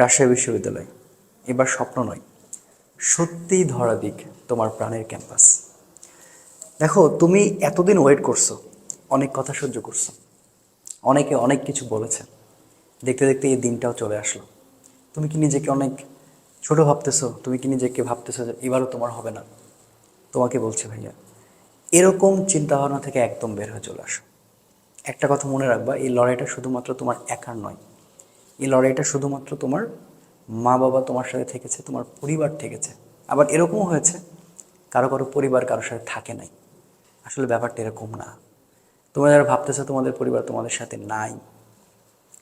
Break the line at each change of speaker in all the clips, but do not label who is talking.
রাজশাহী বিশ্ববিদ্যালয়। এবার স্বপ্ন নয়, সত্যিই ধরা দিক তোমার প্রাণের ক্যাম্পাস। দেখো, তুমি এতদিন ওয়েট করছ, অনেক কথা সহ্য করছ। অনেকে অনেক কিছু বলেছে। দেখতে দেখতে এই দিনটাও চলে আসলো। তুমি কি নিজেকে অনেক ছোট ভাবতেছো? তুমি কি নিজেকে ভাবতেছো যে এবারও তোমার হবে না? তোমাকে বলছে ভাইয়া, এরকম চিন্তাভাবনা থেকে একদম বের হয়ে চলে আসো। একটা কথা মনে রাখবা, এই লড়াইটা শুধুমাত্র তোমার একার নয় এই লড়াইটা শুধুমাত্র তোমার মা বাবা তোমার সাথে থেকেছে, তোমার পরিবার থেকেছে। আবার এরকমও হয়েছে, কারও কারও পরিবার কারোর সাথে থাকে নাই। আসলে ব্যাপারটা এরকম না। তোমরা যারা ভাবতেছো তোমাদের পরিবার তোমাদের সাথে নাই,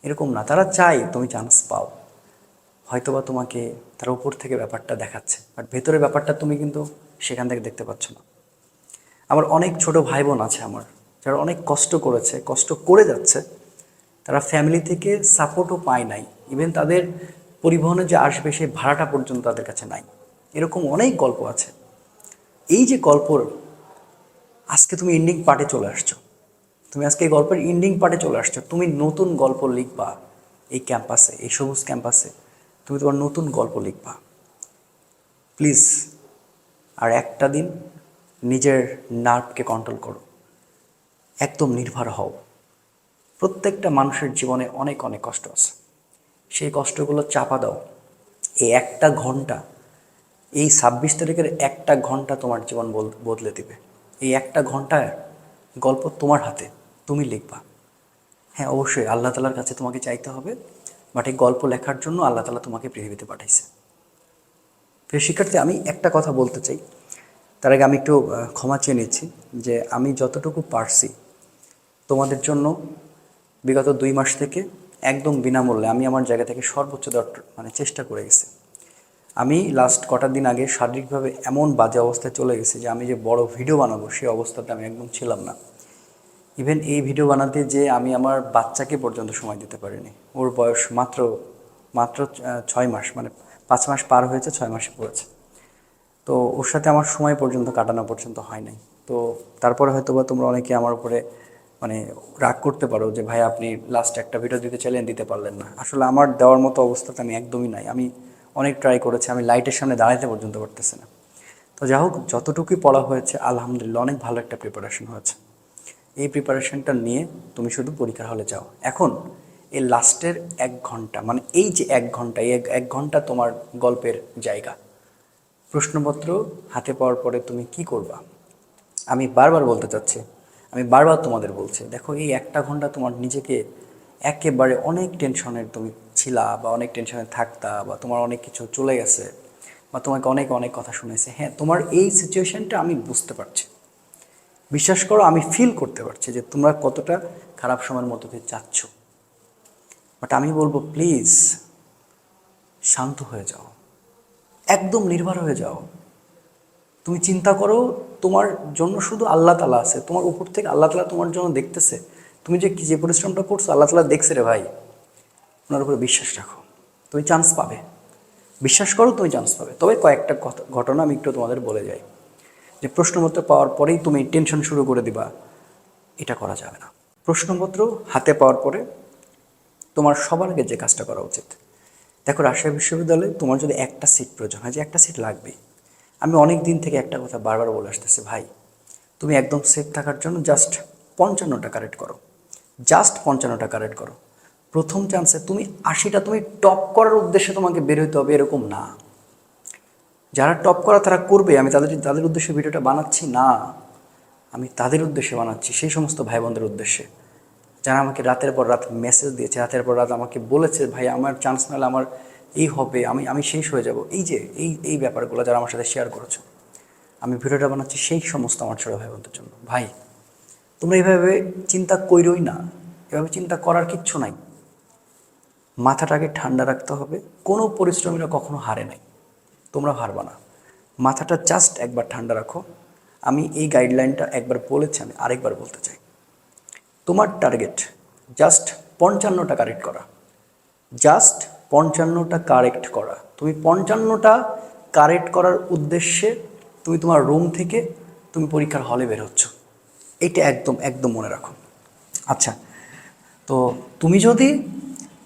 এরকম না। তারা চাই তুমি চান্স পাও। হয়তোবা তোমাকে তার উপর থেকে ব্যাপারটা দেখাচ্ছে বাট ভেতরের ব্যাপারটা তুমি কিন্তু সেখান থেকে দেখতে পাচ্ছ না। আমার অনেক ছোট ভাই বোন আছে আমার, যারা অনেক কষ্ট করেছে, কষ্ট করে যাচ্ছে তারা ফ্যামিলি থেকে সাপোর্টও পায় নাই। ইভেন তাদের পরিবহনে যে আসবে সেই ভাড়াটা পর্যন্ত তাদের কাছে নাই। এরকম অনেক গল্প আছে। এই যে গল্পর আজকে তুমি এন্ডিং পার্টে চলে আসছো। তুমি আজকে এই গল্পের এন্ডিং পার্টে চলে আসছো। তুমি নতুন গল্প লিখবা এই ক্যাম্পাসে এই সবুজ ক্যাম্পাসে তুমি তোমার নতুন গল্প লিখবা। প্লিজ আর একটা দিন নিজের নার্ভকে কন্ট্রোল করো। একদম নির্ভর হও। প্রত্যেকটা মানুষের জীবনে অনেক অনেক কষ্ট আছে। সেই কষ্টগুলো চাপা দাও। এই একটা ঘণ্টা, এই ছাব্বিশ তারিখের একটা ঘণ্টা তোমার জীবন বদলে দিবে। এই একটা ঘন্টায় গল্প তোমার হাতে, তুমি লিখবা। হ্যাঁ অবশ্যই আল্লাহ তালার কাছে তোমাকে চাইতে হবে, বাট এই গল্প লেখার জন্য আল্লাহ তালা তোমাকে পৃথিবীতে পাঠাইছে। প্রিয় শিক্ষার্থী, আমি একটা কথা বলতে চাই। তার আগে আমি একটু ক্ষমা চেয়ে নিচ্ছি যে আমি যতটুকু পারছি, তোমাদের জন্য বিগত দুই মাস থেকে একদম বিনামূল্যে আমি আমার জায়গা থেকে সর্বোচ্চ দেওয়ার মানে চেষ্টা করে গেছি। আমি লাস্ট কটা দিন আগে শারীরিকভাবে এমন বাজে অবস্থায় চলে গেছি যে আমি যে বড় ভিডিও বানাবো সেই অবস্থাতে আমি একদম ছিলাম না। ইভেন এই ভিডিও বানাতে যে আমি আমার বাচ্চাকে পর্যন্ত সময় দিতে পারিনি। ওর বয়স মাত্র মাত্র ছয় মাস মানে পাঁচ মাস পার হয়েছে, ছয় মাসে পড়েছে। তো ওর সাথে আমার সময় পর্যন্ত কাটানো পর্যন্ত হয় নাই। তো তারপরে হয়তো বা তোমরা অনেকে আমার উপরে মানে রাগ করতে পারো যে, ভাই, আপনি লাস্ট একটা ভিডিও দিতে চাইলেন, দিতে পারলেন না। আসলে আমার দেওয়ার মতো অবস্থাতে আমি একদমই নাই। আমি অনেক ট্রাই করেছি, আমি লাইটের সামনে দাঁড়াতে পর্যন্ত পারতেছি না। তো যাই হোক যতটুকুই পড়া হয়েছে, আলহামদুলিল্লাহ, অনেক ভালো একটা প্রিপারেশন হয়েছে। এই প্রিপারেশনটা নিয়ে তুমি শুধু পরীক্ষার হলে যাও। এখন, এই লাস্টের এক ঘণ্টা মানে এই যে এক ঘণ্টা, এই এক- এক ঘণ্টা তোমার গল্পের জায়গা। প্রশ্নপত্র হাতে পাওয়ার পরে তুমি কি করবা? আমি বারবার বলতে চাচ্ছি আমি বারবার তোমাদের বলছি, দেখো এই একটা ঘণ্টা তোমার নিজেকে একেবারে অনেক টেনশনের তুমি ছিলা বা অনেক টেনশনে থাকতা বা তোমার অনেক কিছু চলে গেছে বা তোমাকে অনেক অনেক কথা শুনেছে। হ্যাঁ তোমার এই সিচুয়েশনটা আমি বুঝতে পারছি। বিশ্বাস করো, আমি ফিল করতে পারছি যে তোমরা কতটা খারাপ সময়ের মধ্যে দিয়ে যাচ্ছ। বাট আমি বলব প্লিজ শান্ত হয়ে যাও। একদম নির্ভর হয়ে যাও। তুমি চিন্তা করো, তোমার জন্য শুধু আল্লাহ তালা আছে, তোমার উপর থেকে আল্লাহ তালা তোমার জন্য দেখতেছে। তুমি যে যে পরিশ্রমটা করছ, আল্লাহ তালা দেখছে রে ভাই। ওনার উপরে বিশ্বাস রাখো। তুমি চান্স পাবে। বিশ্বাস করো, তুমি চান্স পাবে। তবে কয়েকটা ঘটনা আমি একটু তোমাদের বলে যাই। যে প্রশ্নপত্র পাওয়ার পরেই তুমি টেনশন শুরু করে দিবা। এটা করা যাবে না। প্রশ্নপত্র হাতে পাওয়ার পরে তোমার সবার আগে যে কাজটা করা উচিত। দেখো রাজশাহী বিশ্ববিদ্যালয়ে তোমার যদি একটা সিট প্রয়োজন হয়, যে একটা সিট লাগবেই। আমি অনেক দিন থেকে একটা কথা বারবার বলে আসতেছি, ভাই, তুমি একদম সেফ থাকার জন্য জাস্ট পঞ্চান্নটা কারেক্ট করো। জাস্ট পঞ্চান্নটা কারেক্ট করো। প্রথম চান্সে তুমি আশিটা তুমি টপ করার উদ্দেশ্যে তোমাকে বের হইতে হবে, এরকম না। যারা টপ করা তারা করবে, আমি তাদের তাদের উদ্দেশ্যে ভিডিওটা বানাচ্ছি না। আমি তাদের উদ্দেশ্যে বানাচ্ছি, সেই সমস্ত ভাই বোনদের উদ্দেশ্যে। যারা আমাকে রাতের পর রাত মেসেজ দিয়েছে, রাতের পর রাত আমাকে বলেছে, ভাই, আমার চান্স নাহলে আমার এই হবে, আমি আমি শেষ হয়ে যাব। এই যে, এই এই ব্যাপারগুলো যারা আমার সাথে শেয়ার করেছ, আমি ভিডিওটা বানাচ্ছি সেই সমস্ত আমার ছোটো ভাই বোনদের জন্য। ভাই, তোমরা এইভাবে চিন্তা কইরই না, এভাবে চিন্তা করার কিচ্ছু নাই। মাথাটাকে ঠান্ডা রাখতে হবে, কোনো পরিশ্রমীরা কখনো হারে নাই, তোমরা হারবা না। মাথাটা জাস্ট একবার ঠান্ডা রাখো। আমি এই গাইডলাইনটা একবার বলেছি, আমি আরেকবার বলতে চাই। তোমার টার্গেট জাস্ট পঞ্চান্নটা কারেক্ট করা। জাস্ট পঞ্চান্নটা কারেক্ট করা। তুমি পঞ্চান্নটা কারেক্ট করার উদ্দেশ্যে তুমি তোমার রুম থেকে তুমি পরীক্ষার হলে বের হচ্ছ। এইটা একদম একদম মনে রাখো। আচ্ছা তো তুমি যদি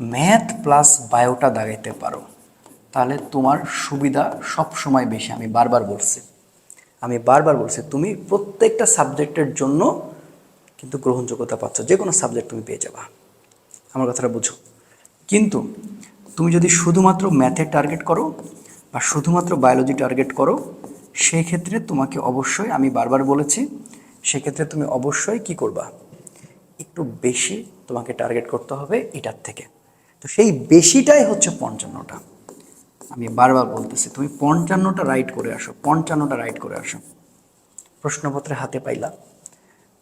ম্যাথ প্লাস বায়োটা দাগাইতে পারো, তাহলে তোমার সুবিধা সব সময় বেশি। আমি বারবার বলছি, আমি বারবার বলছি, তুমি প্রত্যেকটা সাবজেক্টের জন্য কিন্তু গ্রহণযোগ্যতা পাচ্ছ। যে কোনো সাবজেক্ট তুমি পেয়ে যাবা। আমার কথাটা বুঝো। কিন্তু তুমি যদি শুধুমাত্র ম্যাথে টার্গেট করো বা শুধুমাত্র বায়োলজি টার্গেট করো সেই ক্ষেত্রে তোমাকে অবশ্যই আমি বারবার বলেছি, সেক্ষেত্রে তুমি অবশ্যই কি করবা? একটু বেশি তোমাকে টার্গেট করতে হবে এটার থেকে। তো সেই বেশিটাই হচ্ছে পঞ্চান্নটা। আমি বারবার বলতেছি, তুমি পঞ্চান্নটা রাইট করে আসো, পঞ্চান্নটা রাইট করে আসো। প্রশ্নপত্রে হাতে পাইলা।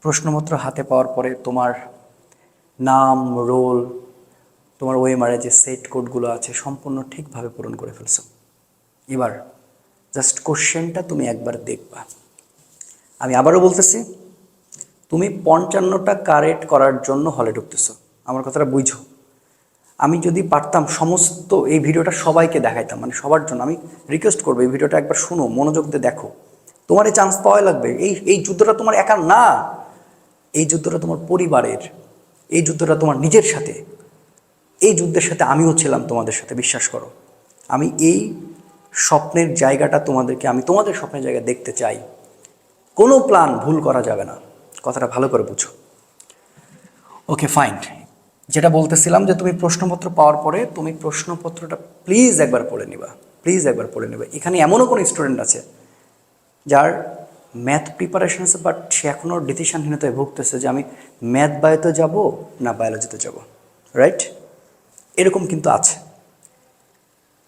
প্রশ্নপত্র হাতে পাওয়ার পরে তোমার নাম রোল তোমার ওএমআরে যে সেট কোডগুলো আছে সম্পূর্ণ ঠিকভাবে পূরণ করে ফেলছো। এবার জাস্ট কোশ্চেনটা তুমি একবার দেখবা। আমি আবারও বলতেছি, তুমি পঞ্চান্নটা কারেক্ট করার জন্য হলে ঢুকতেছো। আমার কথাটা বুঝো। আমি যদি পারতাম সমস্ত এই ভিডিওটা সবাইকে দেখাইতাম মানে সবার জন্য আমি রিকোয়েস্ট করব এই ভিডিওটা একবার শুনো, মনোযোগ দিয়ে দেখো। তোমার এই চান্স পাওয়াই লাগবে। এই এই যুদ্ধটা তোমার একার না, এই যুদ্ধটা তোমার পরিবারের, এই যুদ্ধটা তোমার নিজের সাথে। এই যুদ্ধের সাথে আমিও ছিলাম, তোমাদের সাথে বিশ্বাস করো। আমি এই স্বপ্নের জায়গাটা তোমাদেরকে, আমি তোমাদের স্বপ্নের জায়গা দেখতে চাই। কোনো প্ল্যান ভুল করা যাবে না। কথাটা ভালো করে বুঝো। ওকে ফাইন যেটা বলতেছিলাম যে তুমি প্রশ্নপত্র পাওয়ার পরে তুমি প্রশ্নপত্রটা প্লিজ একবার পড়ে নিবা। প্লিজ একবার পড়ে নেবে। এখানে এমনও কোনো স্টুডেন্ট আছে যার ম্যাথ প্রিপারেশন আছে বাট সে এখনও ডিসিশনহীনতায় ভুগতেছে যে আমি ম্যাথ বায়োতে যাব না বায়োলজিতে যাব। রাইট এরকম কিন্তু আছে।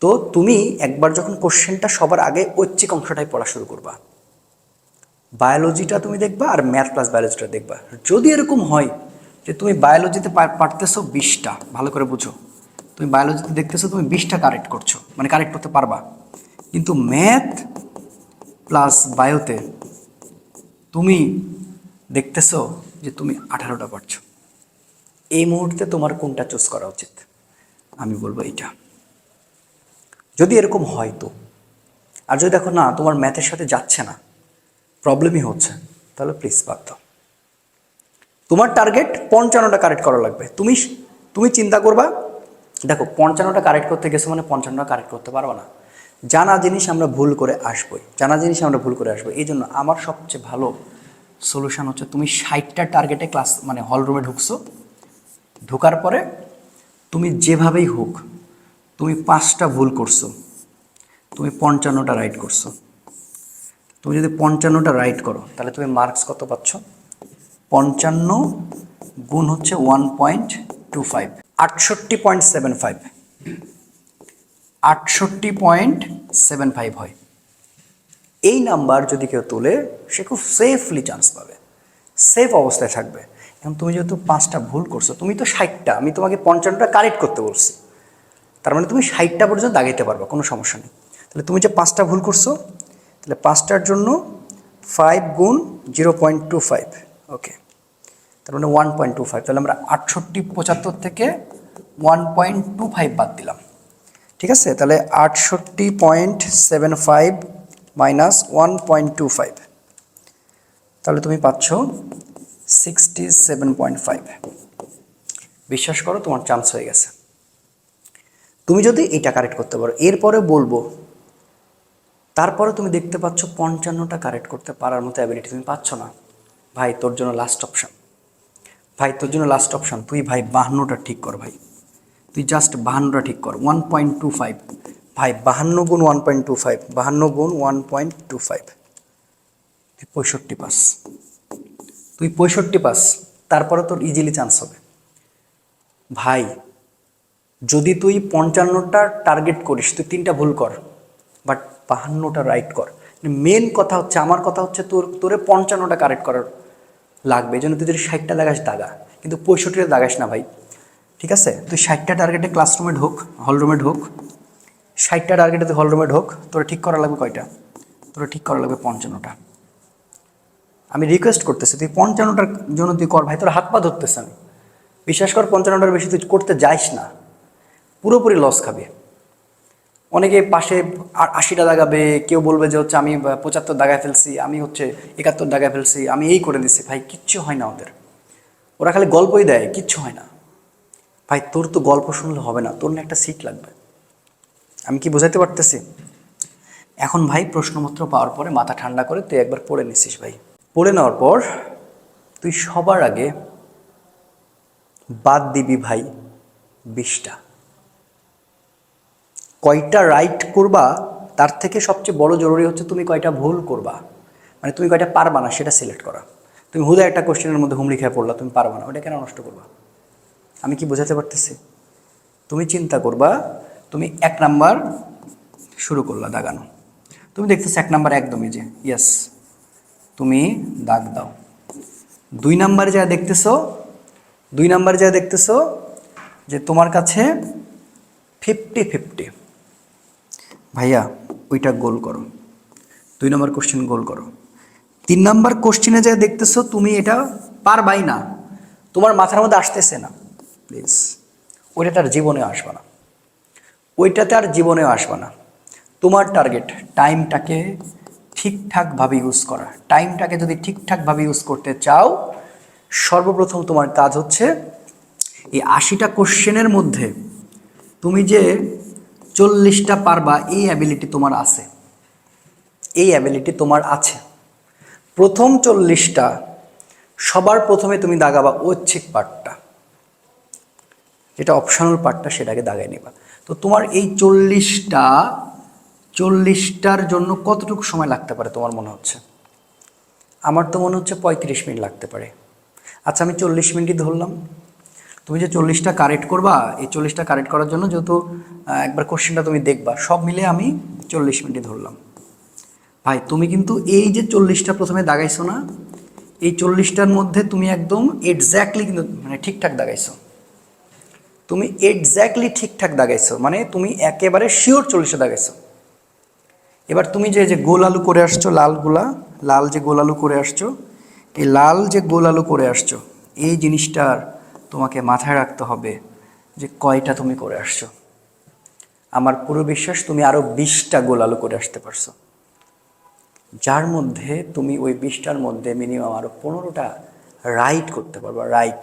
তো তুমি একবার যখন কোশ্চেনটা সবার আগে ঐচ্ছিক অংশটাই পড়া শুরু করবা। বায়োলজিটা তুমি দেখবা আর ম্যাথ প্লাস বায়োলজিটা দেখবা। যদি এরকম হয় যে তুমি বায়োলজিতে পারতেছো বিশটা, ভালো করে বুঝো। তুমি বায়োলজিতে দেখতেছো তুমি বিশটা কারেক্ট করছ মানে কারেক্ট করতে পারবা। কিন্তু ম্যাথ প্লাস বায়োতে তুমি দেখতেছো যে তুমি আঠারোটা পারছ। এই মুহূর্তে তোমার কোনটা চুজ করা উচিত? আমি বলব এইটা। যদি এরকম হয় তো, আর যদি দেখো না, তোমার ম্যাথের সাথে যাচ্ছে না প্রবলেমই হচ্ছে, তাহলে প্লিজ বাদ তোমার টার্গেট পঞ্চান্নটা কারেক্ট করা লাগবে। তুমি তুমি চিন্তা করবা, দেখো, পঞ্চান্নটা কারেক্ট করতে গেছো মানে পঞ্চান্নটা কারেক্ট করতে পারব না। জানা জিনিস আমরা ভুল করে আসবোই। জানা জিনিস আমরা ভুল করে আসব এই জন্য আমার সবচেয়ে ভালো সলিউশন হচ্ছে তুমি ষাটটা টার্গেটে ক্লাস মানে হল রুমে ঢুকছো। ঢোকার পরে তুমি যেভাবেই হোক, তুমি পাঁচটা ভুল করছ। তুমি পঞ্চান্নটা রাইট করছ। তুমি যদি পঞ্চান্নটা রাইট করো, তাহলে তুমি মার্কস কত পাচ্ছ? পঞ্চান্ন গুণ হচ্ছে ওয়ান পয়েন্ট টু ফাইভ আটষট্টি পয়েন্ট সেভেন ফাইভ আটষট্টি পয়েন্ট সেভেন ফাইভ হয়। এই নাম্বার যদি কেউ তোলে, সে খুব সেফলি চান্স পাবে। সেফ অবস্থায় থাকবে। এখন তুমি যেহেতু পাঁচটা ভুল করছ, তুমি তো ষাটটা, আমি তোমাকে পঞ্চান্নটা কারেক্ট করতে বলছি। তার মানে তুমি ষাটটা পর্যন্ত দাগাইতে পারবে, কোনো সমস্যা নেই। তাহলে তুমি যে পাঁচটা ভুল করছ, তাহলে পাঁচটার জন্য ফাইভ গুণ zero point two five okay তার মানে ওয়ান পয়েন্ট টু ফাইভ তাহলে আমরা আটষট্টি পঁচাত্তর থেকে ওয়ান পয়েন্ট টু ফাইভ বাদ দিলাম। ঠিক আছে? তাহলে আটষট্টি point seven five minus one point two five তাহলে তুমি পাচ্ছ সিক্সটি সেভেন পয়েন্ট ফাইভ বিশ্বাস করো, তোমার চান্স হয়ে গেছে। তুমি যদি এটা কারেক্ট করতে পারো, এরপরে বলব, তারপরে তুমি দেখতে পাচ্ছ পঞ্চান্নটা কারেক্ট করতে পারার মতো অ্যাবিলিটি তুমি পাচ্ছ না। ভাই, তোর জন্য লাস্ট অপশান ভাই, তোর জন্য লাস্ট অপশান তুই ভাই, বাহান্নটা ঠিক কর ভাই। তুই জাস্ট বাহান্নটা ঠিক কর। ওয়ান পয়েন্ট টু ফাইভ ভাই, বাহান্ন গুণ ওয়ান পয়েন্ট টু ফাইভ বাহান্ন গুণ ওয়ান পয়েন্ট টু ফাইভ পঁয়ষট্টি পাস। তুই পঁয়ষট্টি পাস, তারপরে তোর ইজিলি চান্স হবে। ভাই, যদি তুই পঞ্চান্নটা টার্গেট করিস, তুই তিনটা ভুল কর বাট বাহান্নটা রাইট কর। মেন কথা হচ্ছে, আমার কথা হচ্ছে তোর, তোরে পঞ্চান্নটা কারেক্ট করার লাগবে। এই জন্য তুই যদি ষাটটা লাগাস, দাগা। কিন্তু পঁয়ষট্টিটা দাগাস না ভাই। ঠিক আছে? তুই ষাটটা টার্গেটে ক্লাসরুমে ঢোক হলরুমে ঢোক। ষাটটা টার্গেটে তুই হলরুমে ঢোক, তোরা ঠিক করা লাগবে কয়টা? তোরা ঠিক করা লাগবে পঞ্চান্নটা। আমি রিকোয়েস্ট করতেছি, তুই পঞ্চান্নটার জন্য তুই কর, ভাই, তোর হাত পা ধরতেছে আমি। বিশ্বাস কর, পঞ্চান্নটার বেশি তুই করতে যাইস না। পুরোপুরি লস খাবে। অনেকে পাশে আশিটা দাগাবে, কেউ বলবে যে হচ্ছে আমি পঁচাত্তর দাগায় ফেলছি, আমি হচ্ছে একাত্তর দাগায় ফেলছি, আমি এই করে দিচ্ছি ভাই, কিচ্ছু হয় না ওদের। ওরা খালি গল্পই দেয়, কিচ্ছু হয় না। ভাই, তোর তো গল্প শুনলে হবে না, তোর না একটা সিট লাগবে। আমি কি বোঝাতে পারতেছি? এখন ভাই, প্রশ্নপত্র পাওয়ার পরে মাথা ঠান্ডা করে তুই একবার পড়ে নিছিস, ভাই। পড়ে নেওয়ার পর তুই সবার আগে বাদ দিবি ভাই বিশটা কয়টা রাইট করবা, তার থেকে সবচেয়ে বড় জরুরি হচ্ছে তুমি কয়টা ভুল করবা। মানে তুমি কয়টা পারবা না সেটা সিলেক্ট করা। তুমি হুদা একটা কোশ্চেনের মধ্যে হুমড়ি খেয়ে পড়লা, তুমি পারবা না ওটা কেন নষ্ট করবা। আমি কি বোঝাতে পারতেছি? তুমি চিন্তা করবা, তুমি এক নাম্বার শুরু করলা দাগানো। তুমি দেখতেছো এক নাম্বার একদমই যে ইয়েস তুমি দাগ দাও। দুই নাম্বারে যা দেখতেছো, দুই নাম্বারে যা দেখতেছো, যে তোমার কাছে ফিফটি ফিফটি ভাইয়া, ওইটা গোল করো। দুই নম্বর কোশ্চেন গোল করো। তিন নম্বর কোশ্চেনে যা দেখতেছো, তুমি এটা পারবাই না। তোমার মাথার মধ্যে আসতেছে না। প্লিজ ওইটা তার জীবনে আসবে না। ওইটাতে আর জীবনেও আসবে না। তোমার টার্গেট টাইমটাকে ঠিকঠাকভাবে ইউজ করা। টাইমটাকে যদি ঠিকঠাকভাবে ইউজ করতে চাও, সর্বপ্রথম তোমার কাজ হচ্ছে এই আশিটা কোশ্চেনের মধ্যে তুমি যে চল্লিশটা পারবা, এই অ্যাবিলিটি তোমার আছে। এই অ্যাবিলিটি তোমার আছে। প্রথম চল্লিশটা, সবার প্রথমে তুমি দাগাবা ঐচ্ছিক পার্টটা যেটা অপশনাল পার্টটা সেটাকে দাগাই নেবা। তো তোমার এই চল্লিশটা চল্লিশটার জন্য কতটুকু সময় লাগতে পারে তোমার মনে হচ্ছে? আমার তো মনে হচ্ছে পঁয়ত্রিশ মিনিট লাগতে পারে। আচ্ছা আমি চল্লিশ মিনিটই ধরলাম। তুমি যে চল্লিশটা কারেক্ট করবা, এই চল্লিশটা কারেক্ট করার জন্য যেহেতু একবার কোশ্চেনটা তুমি দেখবা, সব মিলে আমি চল্লিশ মিনিটই ধরলাম। ভাই, তুমি কিন্তু এই যে চল্লিশটা প্রথমে দাগাইছো না, এই চল্লিশটার মধ্যে তুমি একদম এক্স্যাক্টলি কিন্তু মানে ঠিকঠাক দাগাইছো। তুমি এক্স্যাক্টলি ঠিকঠাক দাগাইছো মানে তুমি একেবারে শিওর চল্লিশটা দাগাইছো। এবার তুমি যে যে গোল আলু করে আসছো, লালগুলা, লাল যে গোল আলু করে আসছো, এই লাল যে গোল আলু করে আসছো, এই জিনিসটার তোমাকে মাথায় রাখতে হবে যে কয়টা তুমি করে আসছো। আমার পুরো বিশ্বাস, তুমি আরও বিশটা গোল আলু করে আসতে পারছ। যার মধ্যে তুমি ওই বিশটার মধ্যে মিনিমাম আরও পনেরোটা রাইট করতে পারবা রাইট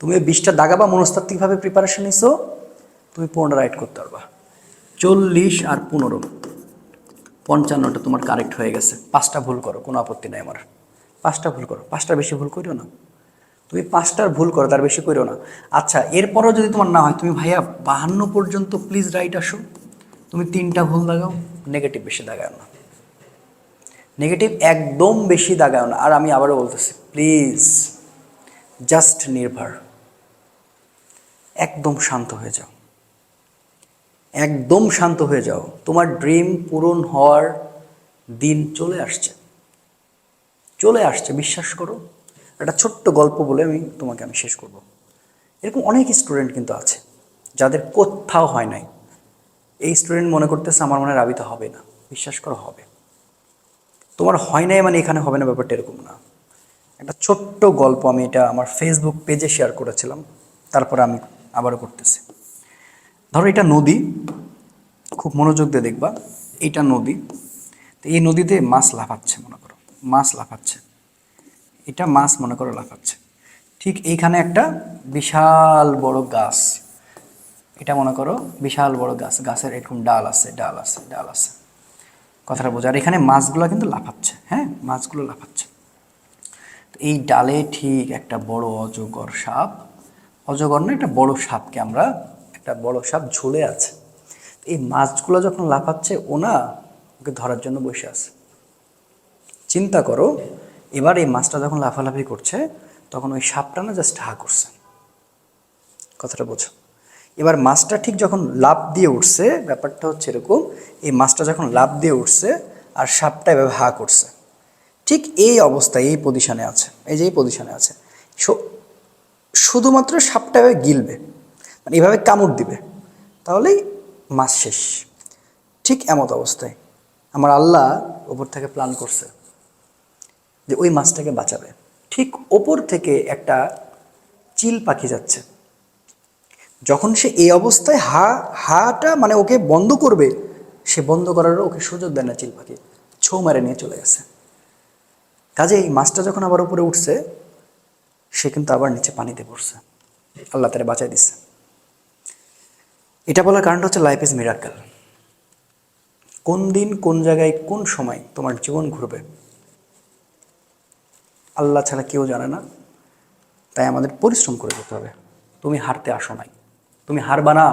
তুমি ওই বিশটা দাগাবা, মনস্তাত্ত্বিকভাবে প্রিপারেশন নিছো, তুমি পনেরো রাইট করতে পারবা। চল্লিশ আর পনেরো। পঞ্চান্নটা তোমার কারেক্ট হয়ে গেছে। পাঁচটা ভুল করো, কোনো আপত্তি নাই আমার। পাঁচটা ভুল করো, পাঁচটা বেশি ভুল করিও না। তুমি পাঁচটার ভুল করো, তার বেশি করিও না। আচ্ছা এরপরও যদি তোমার না হয়, তুমি ভাইয়া বাহান্ন পর্যন্ত প্লিজ রাইট আসো। তুমি তিনটা ভুল দাগাও নেগেটিভ বেশি দাগাও না। নেগেটিভ একদম বেশি দাগাও না। আর আমি আবারও বলতেছি প্লিজ জাস্ট নির্ভর। একদম শান্ত হয়ে যাও। একদম শান্ত হয়ে যাও। তোমার ড্রিম পূরণ হওয়ার দিন চলে আসছে। চলে আসছে, বিশ্বাস করো। একটা ছোট্ট গল্প বলে আমি তোমাকে আমি শেষ করব। এরকম অনেক স্টুডেন্ট কিন্তু আছে, যাদের কোথাও হয় নাই। এই স্টুডেন্ট মনে করতেছে, আমার মনে রাবিতে হবে না। বিশ্বাস করো, হবে। তোমার হয় নাই মানে এখানে হবে না, ব্যাপারটা এরকম না। একটা ছোট্ট গল্প আমি এটা আমার ফেসবুক পেজে শেয়ার করেছিলাম। তারপরে আমি আবারও করতেছি। ধরো এটা নদী, খুব মনোযোগ দিয়ে দেখবা, এটা নদী। তো এই নদীতে মাছ লাফাচ্ছে, মনে করো, মাছ লাফাচ্ছে। এটা মাছ মনে করো লাফাচ্ছে। ঠিক এইখানে একটা বিশাল বড় গাছ। এটা মনে করো বিশাল বড় গাছ, গাছের এরকম ডাল আছে ডাল আছে ডাল আছে। কথাটা বোঝা। আর এখানে মাছগুলো কিন্তু লাফাচ্ছে হ্যাঁ? মাছগুলো লাফাচ্ছে। তো এই ডালে ঠিক একটা বড় অজগর সাপ, অজগর না, একটা বড় সাপকে আমরা একটা বড় সাপ ঝুলে আছে। এই মাছগুলো যখন লাফাচ্ছে, ওনা ওকে ধরার জন্য বসে আছে। চিন্তা করো, এবার এই মাছটা যখন লাফালাফি করছে, তখন ওই সাপটা না জাস্ট হা করছে। কথাটা বোঝো। এবার মাছটা ঠিক যখন লাভ দিয়ে উঠছে, ব্যাপারটা হচ্ছে এরকম, এই মাছটা যখন লাভ দিয়ে উঠছে, আর সাপটা এভাবে হা করছে। ঠিক এই অবস্থায়, এই পজিশনে আছে। এই যে এই পজিশনে আছে। শুধুমাত্র সাপটা এভাবে গিলবে। মানে এভাবে কামড় দিবে। তাহলেই মাস শেষ। ঠিক এমত অবস্থায় আমার আল্লাহ ওপর থেকে প্ল্যান করছে যে ওই মাছটাকে বাঁচাবে। ঠিক ওপর থেকে একটা চিল পাখি যাচ্ছে। যখন সে এই অবস্থায় হা, হাটা মানে ওকে বন্ধ করবে, সে বন্ধ করারও ওকে সুযোগ দেয় না চিল পাখি। ছৌ মারে নিয়ে চলে গেছে। কাজে এই মাছটা যখন আবার উপরে উঠছে, সে কিন্তু আবার নিচে পানিতে পড়ছে। আল্লাহ তারা বাঁচাই দিচ্ছে এটা বলার কারণটা হচ্ছে লাইফ ইজ মিরাক্কেল কোন দিন, কোন জায়গায়, কোন সময় তোমার জীবন ঘুরবে, আল্লাহ ছাড়া কেউ জানে না, তাই আমাদের পরিশ্রম করে যেতে হবে। তুমি হারতে আসো নাই। তুমি হারবা না।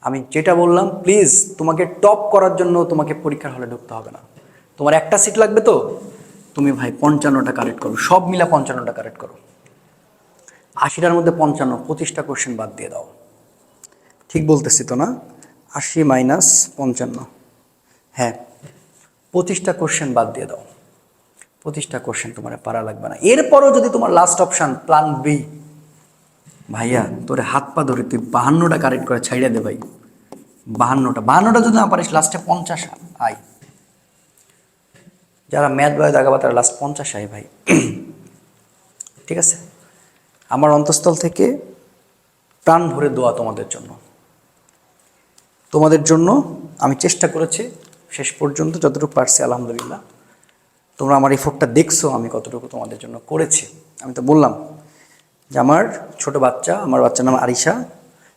আমি যেটা বললাম প্লিজ তোমাকে টপ করার জন্য তোমাকে পরীক্ষার হলে ঢুকতে হবে না। তোমার একটা সিট লাগবে তো? তুমি ভাই পঞ্চান্নটা কালেক্ট করো। সব মিলা পঞ্চান্নটা কালেক্ট করো। আশিটার মধ্যে পঞ্চান্ন, পঁচিশটা কোশ্চেন বাদ দিয়ে দাও। ঠিক বলতেছি তো না? আশি মাইনাস পঞ্চান্ন। হ্যাঁ পঁচিশটা কোশ্চেন বাদ দিয়ে দাও। পঁচিশটা কোশ্চেন তোমার পারা লাগবে না। এরপরও যদি তোমার লাস্ট অপশান প্ল্যান বি ভাইয়া তোরে হাত পা ধরে তুই বাহান্নটা কারেক্ট করে ছাইড়া দে ভাই। বাহান্নটা। বাহান্নটা যদি না পারিস লাস্টে পঞ্চাশ আয়। যারা ম্যাথ বয় দাগাবা, তারা লাস্ট পঞ্চাশ আয় ভাই। ঠিক আছে? আমার অন্তঃস্থল থেকে প্রাণ ভরে দোয়া তোমাদের জন্য। তোমাদের জন্য আমি চেষ্টা করেছি, শেষ পর্যন্ত যতটুকু পারছি, আলহামদুলিল্লাহ। তোমরা আমার এফোর্টটা দেখছ, আমি কতটুকু তোমাদের জন্য করেছি। আমি তো বললাম যে আমার ছোট বাচ্চা, আমার বাচ্চার নাম আরিশা।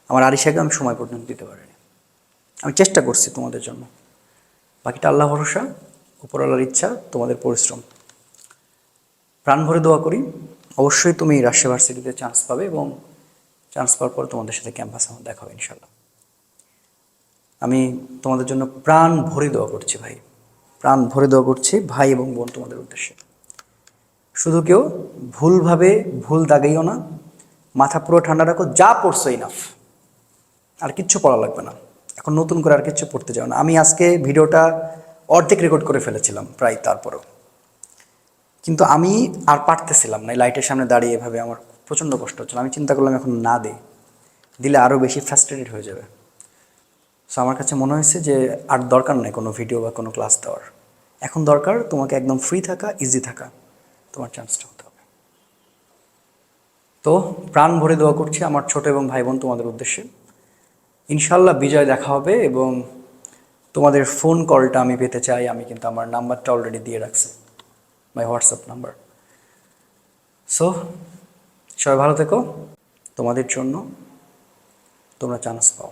আমার আরিশাকে আমি সময় পর্যন্ত দিতে পারিনি। আমি চেষ্টা করছি তোমাদের জন্য। বাকিটা আল্লাহ ভরসা উপরওয়ালার ইচ্ছা, তোমাদের পরিশ্রম। প্রাণ ভরে দোয়া করি। অবশ্যই তুমি রাজশাহী ভার্সিটিতে চান্স পাবে এবং চান্স পাওয়ার পর তোমাদের সাথে ক্যাম্পাসে আমার দেখা ইনশাল্লাহ আমি তোমাদের জন্য প্রাণ ভরে দোয়া করছি ভাই। প্রাণ ভরে দোয়া করছি ভাই এবং বোন তোমাদের উদ্দেশ্যে। শুধু কেউ ভুলভাবে ভুল দাগাইও না, মাথা পুরো ঠান্ডা রাখো, যা পড়ছো ইনাফ আর কিচ্ছু পড়া লাগবে না। এখন নতুন করে আর কিচ্ছু পড়তে যাও না। আমি আজকে ভিডিওটা অর্ধেক রেকর্ড করে ফেলেছিলাম প্রায় তারপরেও। কিন্তু আমি আর পারতেছিলাম না লাইটের সামনে দাঁড়িয়ে এভাবে আমার প্রচণ্ড কষ্ট হচ্ছিল। আমি চিন্তা করলাম এখন না দিই, দিলে আরও বেশি ফ্রাস্ট্রেটেড হয়ে যাবে। সো আমার কাছে মনে হয়েছে যে আর দরকার নেই কোনো ভিডিও বা কোনো ক্লাস দেওয়ার। এখন দরকার তোমাকে একদম ফ্রি থাকা ইজি থাকা। তোমার চান্সটা হতে হবে। তো, প্রাণ ভরে দোয়া করছি আমার ছোট এবং ভাই বোন তোমাদের উদ্দেশ্যে। ইনশাল্লাহ বিজয় দেখা হবে এবং তোমাদের ফোন কলটা আমি পেতে চাই। আমি কিন্তু আমার নাম্বারটা অলরেডি দিয়ে রাখছি। মাই হোয়াটসঅ্যাপ নাম্বার সো সবাই ভালো থেকো। তোমাদের জন্য তোমরা চান্স পাও।